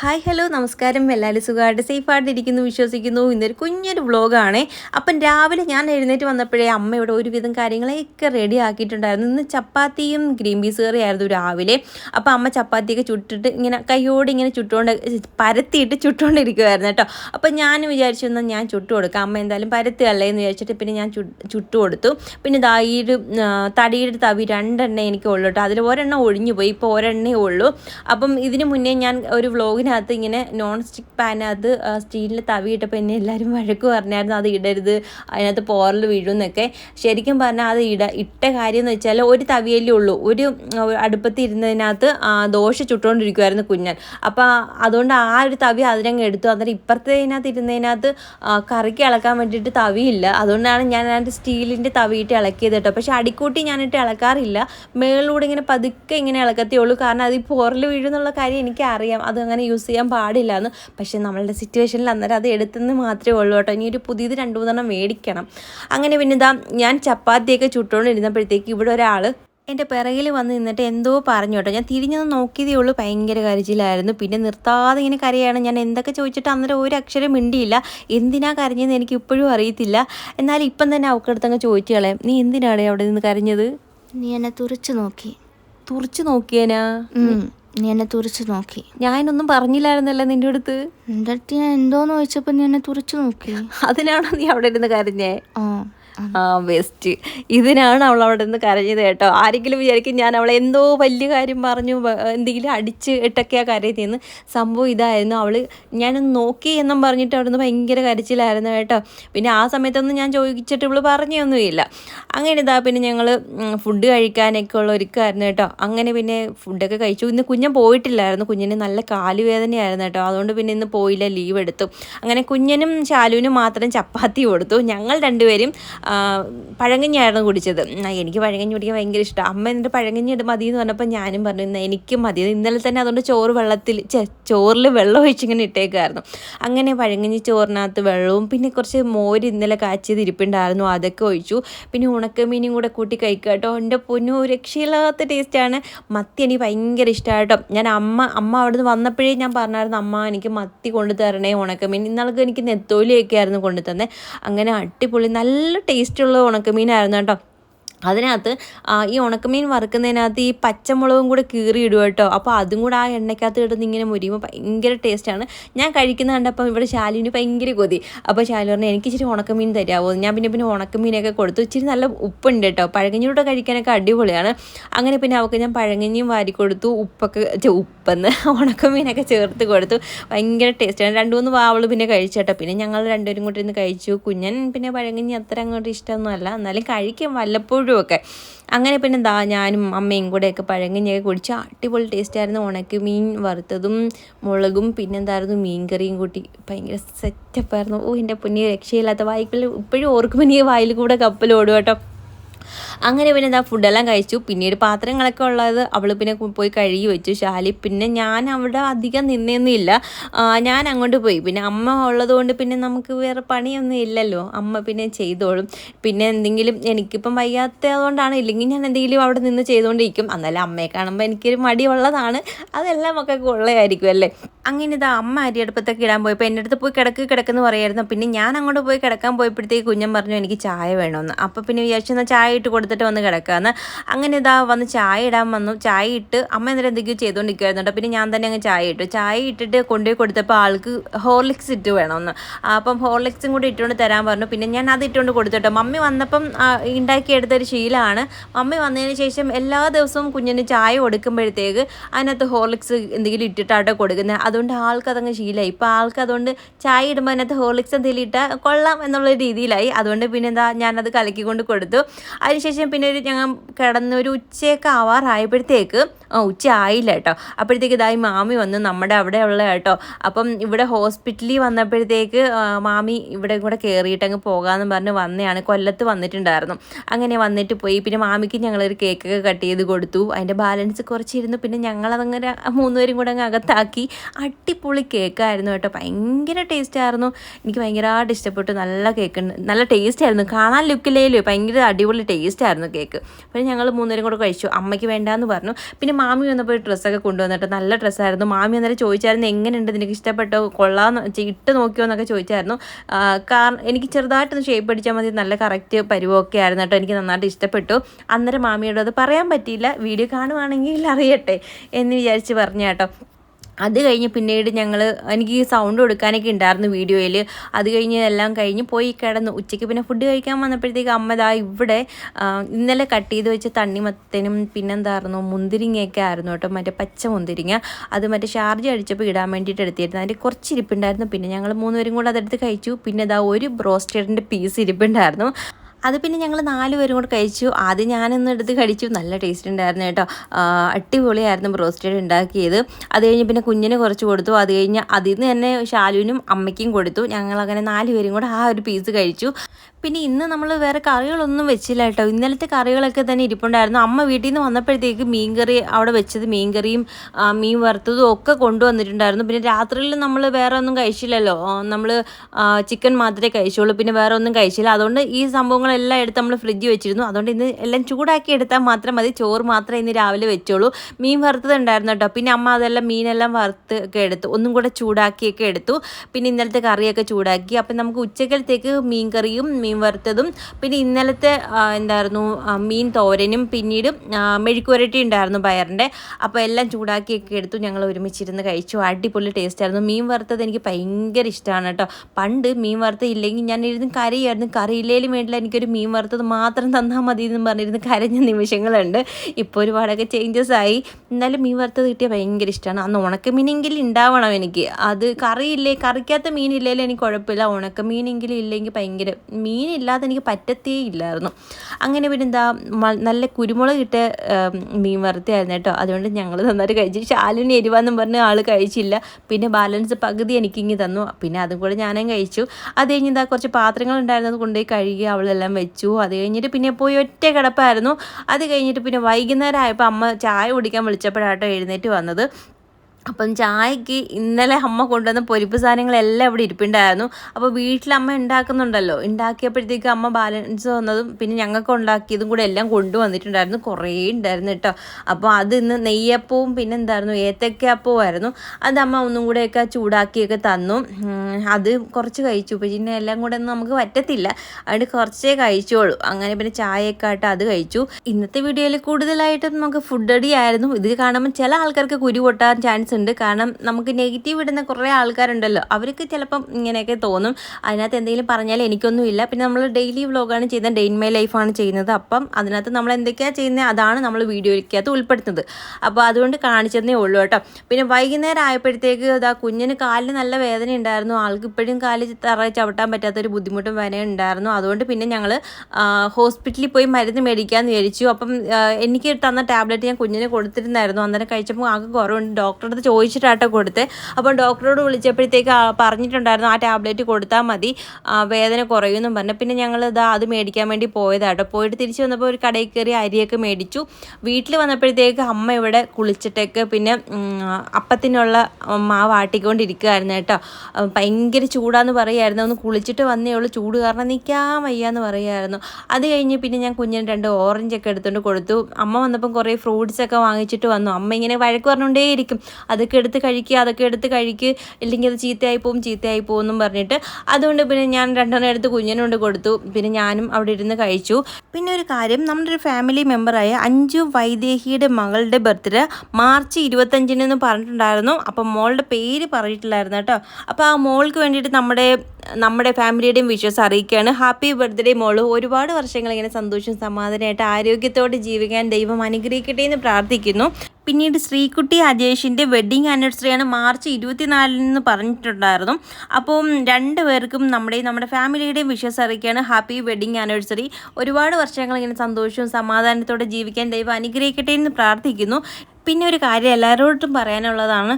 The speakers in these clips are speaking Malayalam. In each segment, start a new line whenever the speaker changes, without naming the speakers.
ഹായ് ഹലോ നമസ്കാരം. എല്ലാവരും സുഖമായിട്ട് സേഫായിട്ട് ഇരിക്കുന്നു വിശ്വസിക്കുന്നു. ഇന്നൊരു കുഞ്ഞൊരു വ്ളോഗാണ് അപ്പം രാവിലെ ഞാൻ എഴുന്നേറ്റ് വന്നപ്പോഴേ അമ്മയുടെ ഒരുവിധം കാര്യങ്ങളൊക്കെ റെഡി ആക്കിയിട്ടുണ്ടായിരുന്നു. ഇന്ന് ചപ്പാത്തിയും ഗ്രീൻ പീസ് കറിയായിരുന്നു രാവിലെ. അപ്പം അമ്മ ചപ്പാത്തിയൊക്കെ ചുട്ടിട്ട് ഇങ്ങനെ കൈയോട് ഇങ്ങനെ ചുട്ടുകൊണ്ട് പരത്തിയിട്ട് ചുട്ടുകൊണ്ടിരിക്കുമായിരുന്നു കേട്ടോ. അപ്പം ഞാൻ വിചാരിച്ചു എന്നാൽ ഞാൻ ചുട്ടു കൊടുക്കാം. അമ്മ എന്തായാലും പരത്തുകയല്ലേ എന്ന് വിചാരിച്ചിട്ട് പിന്നെ ഞാൻ ചുട്ടു കൊടുത്തു. പിന്നെ ദാ ഈ ഒരു ആ, തടിയുടെ തവി രണ്ടെണ്ണേ എനിക്ക് ഉള്ളൂ കേട്ടോ. അതിൽ ഒരെണ്ണം ഒഴിഞ്ഞു പോയി ഇപ്പോൾ ഒരെണ്ണേ ഉള്ളൂ. അപ്പം ഇതിന് മുന്നേ ഞാൻ ഒരു വ്ളോഗിനകത്ത് ഇങ്ങനെ നോൺ സ്റ്റിക്ക് പാനകത്ത് സ്റ്റീലിൽ തവി ഇട്ടപ്പോൾ എന്നെ എല്ലാവരും വഴക്ക് പറഞ്ഞായിരുന്നു അത് ഇടരുത് അതിനകത്ത് പോറൽ വീഴുമെന്നൊക്കെ ശരിക്കും പറഞ്ഞാൽ അത് ഇട ഇട്ട കാര്യം എന്ന് വെച്ചാൽ ഒരു തവിയല്ലേ ഉള്ളൂ. ഒരു അടുപ്പത്തി ഇരുന്നതിനകത്ത് ദോശ ചുട്ടുകൊണ്ടിരിക്കുമായിരുന്നു കുഞ്ഞൻ. അപ്പോൾ അതുകൊണ്ട് ആ ഒരു തവി അതിനങ്ങ് എടുത്തു. അന്നേരം ഇപ്പുറത്തേതിനകത്ത് ഇരുന്നതിനകത്ത് കറിക്ക് ഇളക്കാൻ വേണ്ടിയിട്ട് തവിയില്ല. അതുകൊണ്ടാണ് ഞാൻ അതിന്റെ സ്റ്റീലിന്റെ തവിയിട്ട് ഇളക്കിയത് കേട്ടോ. പക്ഷേ അടിക്കൂട്ടി ഞാനിട്ട് ഇളക്കാറില്ല. മേളിലൂടെ ഇങ്ങനെ പതുക്കെ ഇങ്ങനെ ഇളക്കത്തേ ഉള്ളൂ. കാരണം അത് ഈ പോറൽ വീഴുന്നുള്ള കാര്യം എനിക്കറിയാം. അത് അങ്ങനെ യൂസ് ചെയ്യാൻ പാടില്ല എന്ന്. പക്ഷേ നമ്മളുടെ സിറ്റുവേഷനിൽ അന്നേരം അത് എടുത്തെന്ന് മാത്രമേ ഉള്ളൂ കേട്ടോ. ഇനി ഒരു പുതിയത് രണ്ട് മൂന്നെണ്ണം മേടിക്കണം. അങ്ങനെ പിന്നെ ഇതാ ഞാൻ ചപ്പാത്തിയൊക്കെ ചുട്ടുകൊണ്ടിരുന്നപ്പോഴത്തേക്ക് ഇവിടെ ഒരാൾ എന്റെ പിറകിൽ വന്ന് നിന്നിട്ട് എന്തോ പറഞ്ഞു കേട്ടോ. ഞാൻ തിരിഞ്ഞൊന്ന് നോക്കിയതേ ഉള്ളൂ. ഭയങ്കര കരച്ചിലായിരുന്നു. പിന്നെ നിർത്താതെ ഇങ്ങനെ കരയാണ്. ഞാൻ എന്തൊക്കെ ചോദിച്ചിട്ട് അന്നേരം ഒരു അക്ഷരം മിണ്ടിയില്ല. എന്തിനാ കരഞ്ഞതെന്ന് എനിക്ക് ഇപ്പോഴും അറിയത്തില്ല. എന്നാൽ ഇപ്പം തന്നെ അവക്കടുത്തങ്ങ് ചോദിച്ചു കളയാം. നീ എന്തിനാണ് അവിടെ നിന്ന് കരഞ്ഞത്?
നീ എന്നെ തുറച്ചു നോക്കി.
തുറച്ചു നോക്കിയേനാ?
നീ എന്നെ തുറച്ചു നോക്കി.
ഞാനൊന്നും പറഞ്ഞില്ലായിരുന്നല്ലോ നിന്റെ അടുത്ത്?
എന്റെ അടുത്ത് ഞാൻ എന്തോന്ന് ചോദിച്ചപ്പോൾ നീ എന്നെ തുറച്ചു നോക്കി.
അതിനാണോ നീ അവിടെ ഇരുന്ന് കരഞ്ഞേ?
ആ.
ആ ബെസ്റ്റ് ഇതിനാണ് അവൾ അവിടെ നിന്ന് കരഞ്ഞത് കേട്ടോ. ആരെങ്കിലും വിചാരിക്കും ഞാൻ അവളെ എന്തോ വലിയ കാര്യം പറഞ്ഞു എന്തെങ്കിലും അടിച്ച് ഇട്ടൊക്കെയാ കരയുന്നതെന്ന് സംഭവം ഇതായിരുന്നു. അവൾ ഞാനൊന്ന് നോക്കി എന്നും പറഞ്ഞിട്ട് അവിടെ നിന്ന് ഭയങ്കര കരച്ചിലായിരുന്നു കേട്ടോ. പിന്നെ ആ സമയത്തൊന്നും ഞാൻ ചോദിച്ചിട്ട് ഇവൾ പറഞ്ഞൊന്നുമില്ല. അങ്ങനെ ഇതാ പിന്നെ ഞങ്ങൾ ഫുഡ് കഴിക്കാനൊക്കെ ഉള്ള ഒരുക്കായിരുന്നു കേട്ടോ. അങ്ങനെ പിന്നെ ഫുഡൊക്കെ കഴിച്ചു. ഇന്ന് കുഞ്ഞൻ പോയിട്ടില്ലായിരുന്നു. കുഞ്ഞിന് നല്ല കാലുവേദനയായിരുന്നു കേട്ടോ. അതുകൊണ്ട് പിന്നെ ഇന്ന് പോയില്ല ലീവ് എടുത്തു. അങ്ങനെ കുഞ്ഞനും ശാലുവിനും മാത്രം ചപ്പാത്തി കൊടുത്തു. ഞങ്ങൾ രണ്ടുപേരും ആ, പഴങ്കഞ്ഞിയായിരുന്നു കുടിച്ചത്. എനിക്ക് പഴങ്കഞ്ഞി കുടിക്കാൻ ഭയങ്കര ഇഷ്ടം. അമ്മ എന്നിട്ട് പഴങ്കഞ്ഞി ഇട്ട് മതി എന്ന് പറഞ്ഞപ്പോൾ ഞാനും പറഞ്ഞു "എന്നാ എനിക്കും മതി. ഇന്നലെ തന്നെ അതുകൊണ്ട് ചോറ് വെള്ളത്തിൽ ചോറിൽ വെള്ളം ഒഴിച്ചിങ്ങനെ ഇട്ടേക്കായിരുന്നു അങ്ങനെ പഴങ്കഞ്ഞി ചോറിനകത്ത് വെള്ളവും പിന്നെ കുറച്ച് മോര് ഇന്നലെ കാച്ചിയത് ഇരിപ്പുണ്ടായിരുന്നു. അതൊക്കെ ഒഴിച്ചു. പിന്നെ ഉണക്കമീനും കൂടെ കൂട്ടി കഴിക്കുക കേട്ടോ. എന്റെ പൊന്നു രക്ഷയില്ലാത്ത ടേസ്റ്റാണ് മത്തി എനിക്ക് ഭയങ്കര ഇഷ്ടമായിട്ടോ ഞാൻ അമ്മ അമ്മ അവിടെ നിന്ന് വന്നപ്പോഴേ ഞാൻ പറഞ്ഞായിരുന്നു അമ്മ എനിക്ക് മത്തി കൊണ്ടു തരണേ ഉണക്കമീൻ. ഇന്നാൾക്ക് എനിക്ക് നെത്തോലിയൊക്കെ ആയിരുന്നു കൊണ്ടു തന്നെ അങ്ങനെ അടിപൊളി നല്ല ടേസ്റ്റുള്ള ഉണക്കമീനായിരുന്നു കേട്ടോ. അതിനകത്ത് ഈ ഉണക്കമീൻ വറുക്കുന്നതിനകത്ത് ഈ പച്ചമുളകും കൂടെ കീറി ഇടുക കേട്ടോ. അപ്പോൾ അതും കൂടെ ആ എണ്ണയ്ക്കകത്ത് ഇടുന്ന ഇങ്ങനെ മുരിയുമ്പോൾ ഭയങ്കര ടേസ്റ്റാണ്. ഞാൻ കഴിക്കുന്ന കണ്ടപ്പോൾ ഇവിടെ ശാലിന് ഭയങ്കര കൊതി. അപ്പോൾ ശാലു പറഞ്ഞു എനിക്ക് ഇച്ചിരി ഉണക്കമീൻ തരാമോ ഞാൻ പിന്നെ പിന്നെ ഉണക്കമീനൊക്കെ കൊടുത്തു. ഇച്ചിരി നല്ല ഉപ്പുണ്ട് കേട്ടോ. പഴകഞ്ഞിലൂടെ കഴിക്കാനൊക്കെ അടിപൊളിയാണ്. അങ്ങനെ പിന്നെ അവൾക്ക് ഞാൻ പഴകഞ്ഞിയും വാരി കൊടുത്തു ഉപ്പൊക്കെ ഉപ്പെന്ന് ഉണക്കമീനൊക്കെ ചേർത്ത് കൊടുത്തു. ഭയങ്കര ടേസ്റ്റാണ്. രണ്ട് മൂന്ന് വാവൾ പിന്നെ കഴിച്ചേട്ടോ പിന്നെ ഞങ്ങൾ രണ്ടുപേരും കൂടി ഇരുന്ന് കഴിച്ചു. കുഞ്ഞൻ പിന്നെ പഴങ്കഞ്ഞി അത്ര അങ്ങോട്ട് ഇഷ്ടമൊന്നുമല്ല എന്നാലും കഴിക്കും വല്ലപ്പോഴും ഒക്കെ അങ്ങനെ പിന്നെ ദാ ഞാനും അമ്മയും കൂടെയൊക്കെ പഴങ്കഞ്ഞൊക്കെ കുടിച്ച് അടിപൊളി ടേസ്റ്റായിരുന്നു ഉണക്ക് മീൻ വറുത്തതും മുളകും പിന്നെന്തായിരുന്നു? മീൻ കറിയും കൂട്ടി ഭയങ്കര സെറ്റപ്പായിരുന്നു ഓ എന്റെ പൊന്നി രക്ഷയില്ലാത്ത വായിക്കുള്ളിൽ ഇപ്പോഴും ഓർക്കുമ്പോൾ നീ വായിൽ കൂടെ കപ്പലോടും കേട്ടോ. അങ്ങനെ പിന്നെ എന്താ ഫുഡെല്ലാം കഴിച്ചു. പിന്നീട് പാത്രങ്ങളൊക്കെ ഉള്ളത് അവൾ പിന്നെ പോയി കഴുകി വെച്ചു. ശാലി പിന്നെ ഞാൻ അവിടെ അധികം നിന്നേന്നില്ല ഞാൻ അങ്ങോട്ട് പോയി. പിന്നെ അമ്മ ഉള്ളതുകൊണ്ട് പിന്നെ നമുക്ക് വേറെ പണിയൊന്നും ഇല്ലല്ലോ. അമ്മ പിന്നെ ചെയ്തോളും. പിന്നെ എന്തെങ്കിലും എനിക്കിപ്പം വയ്യാത്തതുകൊണ്ടാണ്. ഇല്ലെങ്കിൽ ഞാൻ എന്തെങ്കിലും അവിടെ നിന്ന് ചെയ്തുകൊണ്ടിരിക്കും. എന്നാലും അമ്മയെ കാണുമ്പോൾ എനിക്കൊരു മടിയുള്ളതാണ് അതെല്ലാം ഒക്കെ ഉള്ളതായിരിക്കും അല്ലേ? അങ്ങനെ ഇതാ അമ്മ അരിയടുപ്പത്തൊക്കെ ഇടാൻ പോയപ്പോൾ എന്റെ അടുത്ത് പോയി കിടക്ക് കിടക്കെന്ന് പറയായിരുന്നു. പിന്നെ ഞാൻ അങ്ങോട്ട് പോയി കിടക്കാൻ പോയപ്പോഴത്തേക്ക് കുഞ്ഞൻ പറഞ്ഞു എനിക്ക് ചായ വേണമെന്ന് അപ്പോൾ പിന്നെ വിചാരിച്ചു ചായ ഇട്ട് കൊടുത്തിട്ട് വന്ന് കിടക്കാന്ന് അങ്ങനെ ഇതാ വന്ന് ചായ ഇടാൻ വന്നു. ചായ ഇട്ട് അമ്മ എന്നിട്ട് എന്തൊക്കെയോ ചെയ്തുകൊണ്ടിരിക്കുമായിരുന്നു പിന്നെ ഞാൻ തന്നെ അങ്ങ് ചായ ഇട്ടു. ചായ ഇട്ടിട്ട് കൊണ്ടുപോയി കൊടുത്തപ്പോൾ ആൾക്ക് ഹോർലിക്സ് ഇട്ട് വേണമെന്ന്. അപ്പം ഹോർലിക്സും കൂടി ഇട്ടുകൊണ്ട് തരാൻ പറഞ്ഞു. പിന്നെ ഞാൻ അത് ഇട്ടുകൊണ്ട് കൊടുത്തിട്ടോ മമ്മി വന്നപ്പം ഉണ്ടാക്കിയെടുത്തൊരു ശീലമാണ്. മമ്മി വന്നതിന് ശേഷം എല്ലാ ദിവസവും കുഞ്ഞിന് ചായ കൊടുക്കുമ്പോഴത്തേക്ക് അതിനകത്ത് ഹോർലിക്സ് എന്തെങ്കിലും ഇട്ടിട്ടാട്ടോ കൊടുക്കുന്നത്. അതുകൊണ്ട് ആൾക്കതങ്ങ് ശീലമായി. ഇപ്പോൾ ആൾക്ക് അതുകൊണ്ട് ചായ ഇടുമ്പോൾ അതിനകത്ത് ഹോർലിക്സ് എന്തെങ്കിലും ഇട്ടാൽ കൊള്ളാം എന്നുള്ള രീതിയിലായി. അതുകൊണ്ട് പിന്നെ എന്താ ഞാനത് കലക്കിക്കൊണ്ട് കൊടുത്തു. അതിനുശേഷം പിന്നെ ഒരു ഞങ്ങൾ കിടന്ന് ഒരു ഉച്ചയൊക്കെ ആവാറായപ്പോഴത്തേക്ക് ഉച്ച ആയില്ല കേട്ടോ. അപ്പോഴത്തേക്ക് ഇതായി മാമി വന്നു നമ്മുടെ അവിടെ ഉള്ള കേട്ടോ. അപ്പം ഇവിടെ ഹോസ്പിറ്റലിൽ വന്നപ്പോഴത്തേക്ക് മാമി ഇവിടെ കൂടെ കയറിയിട്ട് അങ്ങ് പോകാമെന്ന് പറഞ്ഞ് വന്നതാണ് കൊല്ലത്ത് വന്നിട്ടുണ്ടായിരുന്നു. അങ്ങനെ വന്നിട്ട് പോയി. പിന്നെ മാമിക്ക് ഞങ്ങളൊരു കേക്കൊക്കെ കട്ട് ചെയ്ത് കൊടുത്തു. അതിന്റെ ബാലൻസ് കുറച്ചിരുന്നു. പിന്നെ ഞങ്ങളതങ്ങനെ മൂന്നുപേരും കൂടെ അങ്ങ് അകത്താക്കി. അടിപൊളി കേക്കായിരുന്നു കേട്ടോ. ഭയങ്കര ടേസ്റ്റ് ആയിരുന്നു എനിക്ക് ഭയങ്കരമായിട്ട് ഇഷ്ടപ്പെട്ടു. നല്ല കേക്ക് നല്ല ടേസ്റ്റ് ആയിരുന്നു. കാണാൻ ലുക്കിലേലും ഭയങ്കര അടിപൊളി ടേസ്റ്റ് ആയിരുന്നു കേക്ക് പിന്നെ ഞങ്ങൾ മൂന്നുപേരും കൂടെ കഴിച്ചു. അമ്മയ്ക്ക് വേണ്ടാന്ന് പറഞ്ഞു. പിന്നെ മാമി വന്നപ്പോൾ ഒരു ഡ്രസ്സൊക്കെ കൊണ്ടുവന്നിട്ട് നല്ല ഡ്രസ്സായിരുന്നു മാമി അന്നേരം ചോദിച്ചായിരുന്നു എങ്ങനെയുണ്ട്? നിനക്ക് ഇഷ്ടപ്പെട്ടോ? കൊള്ളാന്ന് ഇട്ട് നോക്കിയോ എന്നൊക്കെ ചോദിച്ചായിരുന്നു. കാരണം എനിക്ക് ചെറുതായിട്ടൊന്ന് ഷേപ്പ് അടിച്ചാൽ മതി. നല്ല കറക്റ്റ് പരുവമൊക്കെ ആയിരുന്നു കേട്ടോ. എനിക്ക് നന്നായിട്ട് ഇഷ്ടപ്പെട്ടു. അന്നേരം മാമിയോട് അത് പറയാൻ പറ്റിയില്ല. വീഡിയോ കാണുവാണെങ്കിൽ അറിയട്ടെ എന്ന് വിചാരിച്ച് പറഞ്ഞു കേട്ടോ. അത് കഴിഞ്ഞ് പിന്നീട് ഞങ്ങൾ എനിക്ക് ഈ സൗണ്ട് കൊടുക്കാനൊക്കെ ഉണ്ടായിരുന്നു വീഡിയോയിൽ അത് കഴിഞ്ഞ് എല്ലാം കഴിഞ്ഞ് പോയി കിടന്നു. ഉച്ചയ്ക്ക് പിന്നെ ഫുഡ് കഴിക്കാൻ വന്നപ്പോഴത്തേക്ക് അമ്മ ദാ ഇവിടെ ഇന്നലെ കട്ട് ചെയ്ത് വെച്ച തണ്ണിമത്തനും പിന്നെന്തായിരുന്നു മുന്തിരിങ്ങയൊക്കെ ആയിരുന്നു കേട്ടോ. മറ്റേ പച്ച മുന്തിരിങ്ങ. അത് മറ്റേ ഷാർജ് അടിച്ചപ്പോൾ ഇടാൻ വേണ്ടിയിട്ട് എടുത്തിരുന്നു. അതിന്റെ കുറച്ച് ഇരിപ്പുണ്ടായിരുന്നു പിന്നെ ഞങ്ങൾ മൂന്നുപേരും കൂടെ അതെടുത്ത് കഴിച്ചു. പിന്നെ ഇതാ ഒരു ബ്രോസ്റ്റേഡിന്റെ പീസ് ഇരിപ്പുണ്ടായിരുന്നു. അത് പിന്നെ ഞങ്ങൾ നാല് പേരും കൂടെ കഴിച്ചു. ആദ്യം ഞാനൊന്ന് എടുത്ത് കഴിച്ചു നല്ല ടേസ്റ്റ് ഉണ്ടായിരുന്നു കേട്ടോ. അടിപൊളിയായിരുന്നു ബ്രോസ്റ്റഡ് ഉണ്ടാക്കിയത്. അത് കഴിഞ്ഞ് പിന്നെ കുഞ്ഞിന് കുറച്ച് കൊടുത്തു. അത് കഴിഞ്ഞ് അതിൽ നിന്ന് തന്നെ ശാലുവിനും അമ്മയ്ക്കും കൊടുത്തു. ഞങ്ങളങ്ങനെ നാല് പേരും കൂടെ ആ ഒരു പീസ് കഴിച്ചു. പിന്നെ ഇന്ന് നമ്മൾ വേറെ കറികളൊന്നും വെച്ചില്ല കേട്ടോ. ഇന്നലത്തെ കറികളൊക്കെ തന്നെ ഇരിപ്പുണ്ടായിരുന്നു. അമ്മ വീട്ടിൽ നിന്ന് വന്നപ്പോഴത്തേക്ക് മീൻകറി അവിടെ വെച്ചത് മീൻകറിയും മീൻ വറുത്തതും ഒക്കെ കൊണ്ടുവന്നിട്ടുണ്ടായിരുന്നു. പിന്നെ രാത്രിയിൽ നമ്മൾ വേറെ ഒന്നും കഴിച്ചില്ലല്ലോ. നമ്മൾ ചിക്കൻ മാത്രമേ കഴിച്ചുള്ളൂ. പിന്നെ വേറെ ഒന്നും കഴിച്ചില്ല. അതുകൊണ്ട് ഈ സംഭവങ്ങളെല്ലാം എടുത്ത് നമ്മൾ ഫ്രിഡ്ജ് വെച്ചിരുന്നു. അതുകൊണ്ട് ഇന്ന് എല്ലാം ചൂടാക്കി എടുത്താൽ മാത്രം മതി. ചോറ് മാത്രമേ ഇന്ന് രാവിലെ വെച്ചോളൂ. മീൻ വറുത്തത് ഉണ്ടായിരുന്നു കേട്ടോ. പിന്നെ അമ്മ അതെല്ലാം മീനെല്ലാം വറുത്ത് ഒക്കെ എടുത്തു. ഒന്നും കൂടെ ചൂടാക്കിയൊക്കെ എടുത്തു. പിന്നെ ഇന്നലത്തെ കറിയൊക്കെ ചൂടാക്കി. അപ്പം നമുക്ക് ഉച്ചക്കലത്തേക്ക് മീൻ കറിയും മീൻ വറുത്തതും പിന്നെ ഇന്നലത്തെ എന്തായിരുന്നു മീൻ തോരനും പിന്നീട് മെഴുക്കുവരട്ടി ഉണ്ടായിരുന്നു പയറിന്റെ. അപ്പോൾ എല്ലാം ചൂടാക്കിയൊക്കെ എടുത്തു ഞങ്ങൾ ഒരുമിച്ചിരുന്ന് കഴിച്ചു. അടിപൊളി ടേസ്റ്റ് ആയിരുന്നു. മീൻ വറുത്തത് എനിക്ക് ഭയങ്കര ഇഷ്ടമാണ് കേട്ടോ. പണ്ട് മീൻ വറുത്തത് ഇല്ലെങ്കിൽ ഞാൻ ഇരുന്ന് കരയായിരുന്നു കറിയില്ലേലും വേണ്ടില്ല എനിക്കൊരു മീൻ വറുത്തത് മാത്രം തന്നാൽ മതി എന്ന് പറഞ്ഞിരുന്ന് കരഞ്ഞ നിമിഷങ്ങളുണ്ട്. ഇപ്പോൾ ഒരുപാടൊക്കെ ചേഞ്ചസ് ആയി. എന്നാലും മീൻ വറുത്തത് കിട്ടിയാൽ ഭയങ്കര ഇഷ്ടമാണ്. അന്ന് ഉണക്കമീനെങ്കിലും ഉണ്ടാവണം എനിക്ക്. അത് കറിയില്ലേ കറിക്കാത്ത മീനില്ലേലും എനിക്ക് കുഴപ്പമില്ല. ഉണക്കമീനെങ്കിലും ഇല്ലെങ്കിൽ ഭയങ്കര മീനില്ലാതെ എനിക്ക് പറ്റത്തേ ഇല്ലായിരുന്നു. അങ്ങനെ പിന്നെ എന്താ നല്ല കുരുമുളക് ഇട്ട് മീൻ വറുത്തിയായിരുന്നു കേട്ടോ. അതുകൊണ്ട് ഞങ്ങൾ നന്നായിട്ട് കഴിച്ചു. ശാലിന് എരിവാന്നും പറഞ്ഞ് ആൾ കഴിച്ചില്ല. പിന്നെ ബാലൻസ് പകുതി എനിക്കിങ്ങി തന്നു. പിന്നെ അതും കൂടെ ഞാനും കഴിച്ചു. അത് കഴിഞ്ഞ് എന്താ കുറച്ച് പാത്രങ്ങൾ ഉണ്ടായിരുന്നത് കൊണ്ടുപോയി കഴുകി അവളെല്ലാം വെച്ചു. അത് കഴിഞ്ഞിട്ട് പിന്നെ പോയി ഒറ്റ കിടപ്പായിരുന്നു. അത് കഴിഞ്ഞിട്ട് പിന്നെ വൈകുന്നേരം ആയപ്പോൾ അമ്മ ചായ കുടിക്കാൻ വിളിച്ചപ്പോഴാട്ടോ എഴുന്നേറ്റ് വന്നത്. അപ്പം ചായക്ക് ഇന്നലെ അമ്മ കൊണ്ടുവന്ന പൊരിപ്പ് സാധനങ്ങളെല്ലാം ഇവിടെ ഇരിപ്പുണ്ടായിരുന്നു. അപ്പോൾ വീട്ടിൽ അമ്മ ഉണ്ടാക്കുന്നുണ്ടല്ലോ. ഉണ്ടാക്കിയപ്പോഴത്തേക്ക് അമ്മ ബാലൻസ് വന്നതും പിന്നെ ഞങ്ങൾക്ക് ഉണ്ടാക്കിയതും കൂടെ എല്ലാം കൊണ്ടുവന്നിട്ടുണ്ടായിരുന്നു. കുറേ ഉണ്ടായിരുന്നു കേട്ടോ. അപ്പോൾ അത് ഇന്ന് നെയ്യപ്പവും പിന്നെ എന്തായിരുന്നു? ഏത്തക്കപ്പവും ആയിരുന്നു അത് അമ്മ ഒന്നും കൂടെയൊക്കെ ചൂടാക്കിയൊക്കെ തന്നു. അത് കുറച്ച് കഴിച്ചു. പിന്നെ എല്ലാം കൂടെ ഒന്നും നമുക്ക് പറ്റത്തില്ല. അതുകൊണ്ട് കുറച്ചേ കഴിച്ചോളൂ. അങ്ങനെ പിന്നെ ചായയൊക്കെ ആയിട്ട് അത് കഴിച്ചു. ഇന്നത്തെ വീഡിയോയിൽ കൂടുതലായിട്ടും നമുക്ക് ഫുഡ് അടി ആയിരുന്നു. ഇത് കാണുമ്പോൾ ചില ആൾക്കാർക്ക് കുരു പൊട്ടാൻ ചാൻസ് ഉണ്ട്. കാരണം നമുക്ക് നെഗറ്റീവ് ഇടുന്ന കുറേ ആൾക്കാരുണ്ടല്ലോ. അവർക്ക് ചിലപ്പം ഇങ്ങനെയൊക്കെ തോന്നും. അതിനകത്ത് എന്തെങ്കിലും പറഞ്ഞാൽ എനിക്കൊന്നും ഇല്ല. പിന്നെ നമ്മൾ ഡെയിലി വ്ളോഗാണ് ചെയ്യുന്നത്. ഡെയിൻ മൈ ലൈഫാണ് ചെയ്യുന്നത്. അപ്പം അതിനകത്ത് നമ്മൾ എന്തൊക്കെയാണ് ചെയ്യുന്നത്? അതാണ് നമ്മൾ വീഡിയോയ്ക്കകത്ത് ഉൾപ്പെടുത്തുന്നത്. അപ്പോൾ അതുകൊണ്ട് കാണിച്ചതേ ഉള്ളൂ കേട്ടോ. പിന്നെ വൈകുന്നേരം ആയപ്പോഴത്തേക്ക് ഇതാ കുഞ്ഞിന് കാലിന് നല്ല വേദന ഉണ്ടായിരുന്നു ആൾക്ക് ഇപ്പോഴും കാലിൽ തറ ചവിട്ടാൻ പറ്റാത്തൊരു ബുദ്ധിമുട്ടും വരെ ഉണ്ടായിരുന്നു. അതുകൊണ്ട് പിന്നെ ഞങ്ങൾ ഹോസ്പിറ്റലിൽ പോയി മരുന്ന് മേടിക്കാമെന്ന് വിചാരിച്ചു. അപ്പം എനിക്ക് തന്ന ടാബ്ലറ്റ് ഞാൻ കുഞ്ഞിന് കൊടുത്തിരുന്നായിരുന്നു. അന്നേരം കഴിച്ചപ്പോൾ ആകെ കുറവുണ്ട്. ഡോക്ടറുടെ അടുത്ത് ചോദിച്ചിട്ടാട്ടോ കൊടുത്തത് അപ്പോൾ ഡോക്ടറോട് വിളിച്ചപ്പോഴത്തേക്ക് പറഞ്ഞിട്ടുണ്ടായിരുന്നു ആ ടാബ്ലറ്റ് കൊടുത്താൽ മതി. വേദന കുറയുമെന്നും പറഞ്ഞു. പിന്നെ ഞങ്ങൾ ഇതാ അത് മേടിക്കാൻ വേണ്ടി പോയതാട്ടോ. പോയിട്ട് തിരിച്ച് വന്നപ്പോൾ ഒരു കടയിൽ കയറി അരിയൊക്കെ മേടിച്ചു. വീട്ടിൽ വന്നപ്പോഴത്തേക്ക് അമ്മ ഇവിടെ കുളിച്ചിട്ടൊക്കെ പിന്നെ അപ്പത്തിനുള്ള മാവ് ആട്ടിക്കൊണ്ടിരിക്കുകയായിരുന്നു കേട്ടോ. ഭയങ്കര ചൂടാന്ന് പറയുമായിരുന്നു ഒന്ന് കുളിച്ചിട്ട് വന്നേ ഉള്ളൂ. ചൂട് കാരണം നിൽക്കാൻ വയ്യാന്ന് പറയുമായിരുന്നു അത് കഴിഞ്ഞ് പിന്നെ ഞാൻ കുഞ്ഞിന് രണ്ട് ഓറഞ്ച് ഒക്കെ എടുത്തുകൊണ്ട് കൊടുത്തു. അമ്മ വന്നപ്പം കുറേ ഫ്രൂട്ട്സ് ഒക്കെ വാങ്ങിച്ചിട്ട് വന്നു. അമ്മ ഇങ്ങനെ വഴക്ക് പറഞ്ഞുകൊണ്ടേയിരിക്കും അതൊക്കെ എടുത്ത് കഴിക്കുക അതൊക്കെ എടുത്ത് കഴിക്കുക ഇല്ലെങ്കിൽ അത് ചീത്തയായി പോവും ചീത്തയായി പോകും എന്നും പറഞ്ഞിട്ട്. അതുകൊണ്ട് പിന്നെ ഞാൻ രണ്ടെണ്ണം എടുത്ത് കുഞ്ഞിനും കൊണ്ട് കൊടുത്തു. പിന്നെ ഞാനും അവിടെ ഇരുന്ന് കഴിച്ചു. പിന്നെ ഒരു കാര്യം നമ്മുടെ ഒരു ഫാമിലി മെമ്പറായ അഞ്ചു വൈദേഹിയുടെ മകളുടെ ബർത്ത്ഡേ മാർച്ച് ഇരുപത്തഞ്ചിനെന്ന് പറഞ്ഞിട്ടുണ്ടായിരുന്നു. അപ്പം മോളുടെ പേര് പറഞ്ഞിട്ടില്ലായിരുന്നു കേട്ടോ. അപ്പോൾ ആ മോൾക്ക് വേണ്ടിയിട്ട് നമ്മുടെ നമ്മുടെ ഫാമിലിയുടെയും വിഷസ് അറിയിക്കുകയാണ്. ഹാപ്പി ബർത്ത്ഡേ മോൾ. ഒരുപാട് വർഷങ്ങൾ ഇങ്ങനെ സന്തോഷം സമാധാനമായിട്ട് ആരോഗ്യത്തോടെ ജീവിക്കാൻ ദൈവം അനുഗ്രഹിക്കട്ടെ എന്ന് പ്രാർത്ഥിക്കുന്നു. പിന്നീട് ശ്രീകുട്ടി അജേഷിന്റെ വെഡ്ഡിങ് ആനിവേഴ്സറിയാണ് മാർച്ച് ഇരുപത്തിനാലിന് പറഞ്ഞിട്ടുണ്ടായിരുന്നു. അപ്പം രണ്ട് പേർക്കും നമ്മുടെയും നമ്മുടെ ഫാമിലിയുടെയും വിഷസ് അറിയിക്കുകയാണ്. ഹാപ്പി വെഡ്ഡിങ് ആനിവേഴ്സറി ഒരുപാട് വർഷങ്ങൾ ഇങ്ങനെ സന്തോഷവും സമാധാനത്തോടെ ജീവിക്കാൻ ദൈവം അനുഗ്രഹിക്കട്ടെ എന്ന് പ്രാർത്ഥിക്കുന്നു. പിന്നെ ഒരു കാര്യം എല്ലാവരോടും പറയാനുള്ളതാണ്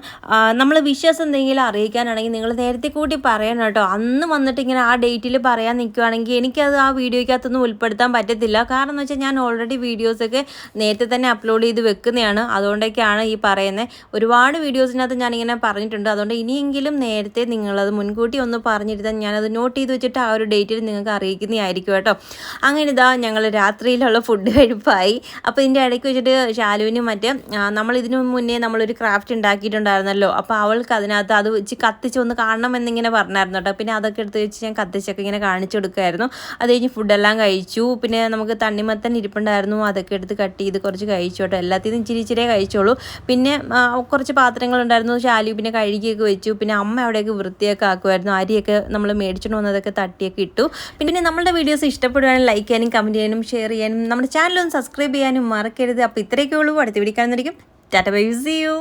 നമ്മൾ വിശ്വാസം എന്തെങ്കിലും അറിയിക്കാനാണെങ്കിൽ നിങ്ങൾ നേരത്തെ കൂട്ടി പറയണം കേട്ടോ. അന്ന് വന്നിട്ട് ഇങ്ങനെ ആ ഡേറ്റിൽ പറയാൻ നിൽക്കുവാണെങ്കിൽ എനിക്കത് ആ വീഡിയോയ്ക്കകത്തൊന്നും ഉൾപ്പെടുത്താൻ പറ്റത്തില്ല. കാരണം എന്ന് വെച്ചാൽ ഞാൻ ഓൾറെഡി വീഡിയോസൊക്കെ നേരത്തെ തന്നെ അപ്ലോഡ് ചെയ്ത് വെക്കുന്നതാണ്. അതുകൊണ്ടൊക്കെയാണ് ഈ പറയുന്നത് ഒരുപാട് വീഡിയോസിനകത്ത് ഞാനിങ്ങനെ പറഞ്ഞിട്ടുണ്ട്. അതുകൊണ്ട് ഇനിയെങ്കിലും നേരത്തെ നിങ്ങളത് മുൻകൂട്ടി ഒന്ന് പറഞ്ഞിരുത്താൻ ഞാനത് നോട്ട് ചെയ്ത് വെച്ചിട്ട് ആ ഒരു ഡേറ്റിൽ നിങ്ങൾക്ക് അറിയിക്കുന്നതായിരിക്കും കേട്ടോ. അങ്ങനെ ഇതാ ഞങ്ങൾ രാത്രിയിലുള്ള ഫുഡ് കഴിപ്പായി. അപ്പോൾ ഇതിന്റെ ഇടയ്ക്ക് വെച്ചിട്ട് ശാലുവിനും മറ്റേ നമ്മൾ ഇതിനു മുന്നേ നമ്മളൊരു ക്രാഫ്റ്റ് ഉണ്ടാക്കിയിട്ടുണ്ടായിരുന്നല്ലോ. അപ്പോൾ അവൾക്ക് അതിനകത്ത് അത് വെച്ച് കത്തിച്ച് ഒന്ന് കാണണം എന്നിങ്ങനെ പറഞ്ഞായിരുന്നു കേട്ടോ. പിന്നെ അതൊക്കെ എടുത്ത് വെച്ച് ഞാൻ കത്തിച്ചൊക്കെ ഇങ്ങനെ കാണിച്ചു കൊടുക്കുമായിരുന്നു അത് കഴിഞ്ഞ് ഫുഡെല്ലാം കഴിച്ചു. പിന്നെ നമുക്ക് തണ്ണിമത്തൻ ഇരിപ്പുണ്ടായിരുന്നു. അതൊക്കെ എടുത്ത് കട്ട് ചെയ്ത് കുറച്ച് കഴിച്ചു കേട്ടോ. എല്ലാത്തിനും ഇച്ചിരി ഇച്ചിരി കഴിച്ചോളൂ പിന്നെ കുറച്ച് പാത്രങ്ങളുണ്ടായിരുന്നു. ശാലി പിന്നെ കഴുകിയൊക്കെ വെച്ചു. പിന്നെ അമ്മ അവിടെയൊക്കെ വൃത്തിയൊക്കെ ആക്കുമായിരുന്നു അരിയൊക്കെ നമ്മൾ മേടിച്ചിട്ട് വന്നതൊക്കെ തട്ടിയൊക്കെ ഇട്ടു. പിന്നെ നമ്മളുടെ വീഡിയോസ് ഇഷ്ടപ്പെടുവാണെങ്കിൽ ലൈക്ക് ചെയ്യാനും കമന്റ് ചെയ്യാനും ഷെയർ ചെയ്യാനും നമ്മുടെ ചാനൽ ഒന്ന് സബ്സ്ക്രൈബ് ചെയ്യാനും മറക്കരുത്. അപ്പോൾ ഇത്രയൊക്കെ ഉള്ളൂ. അടുത്ത video Tata Baby See you.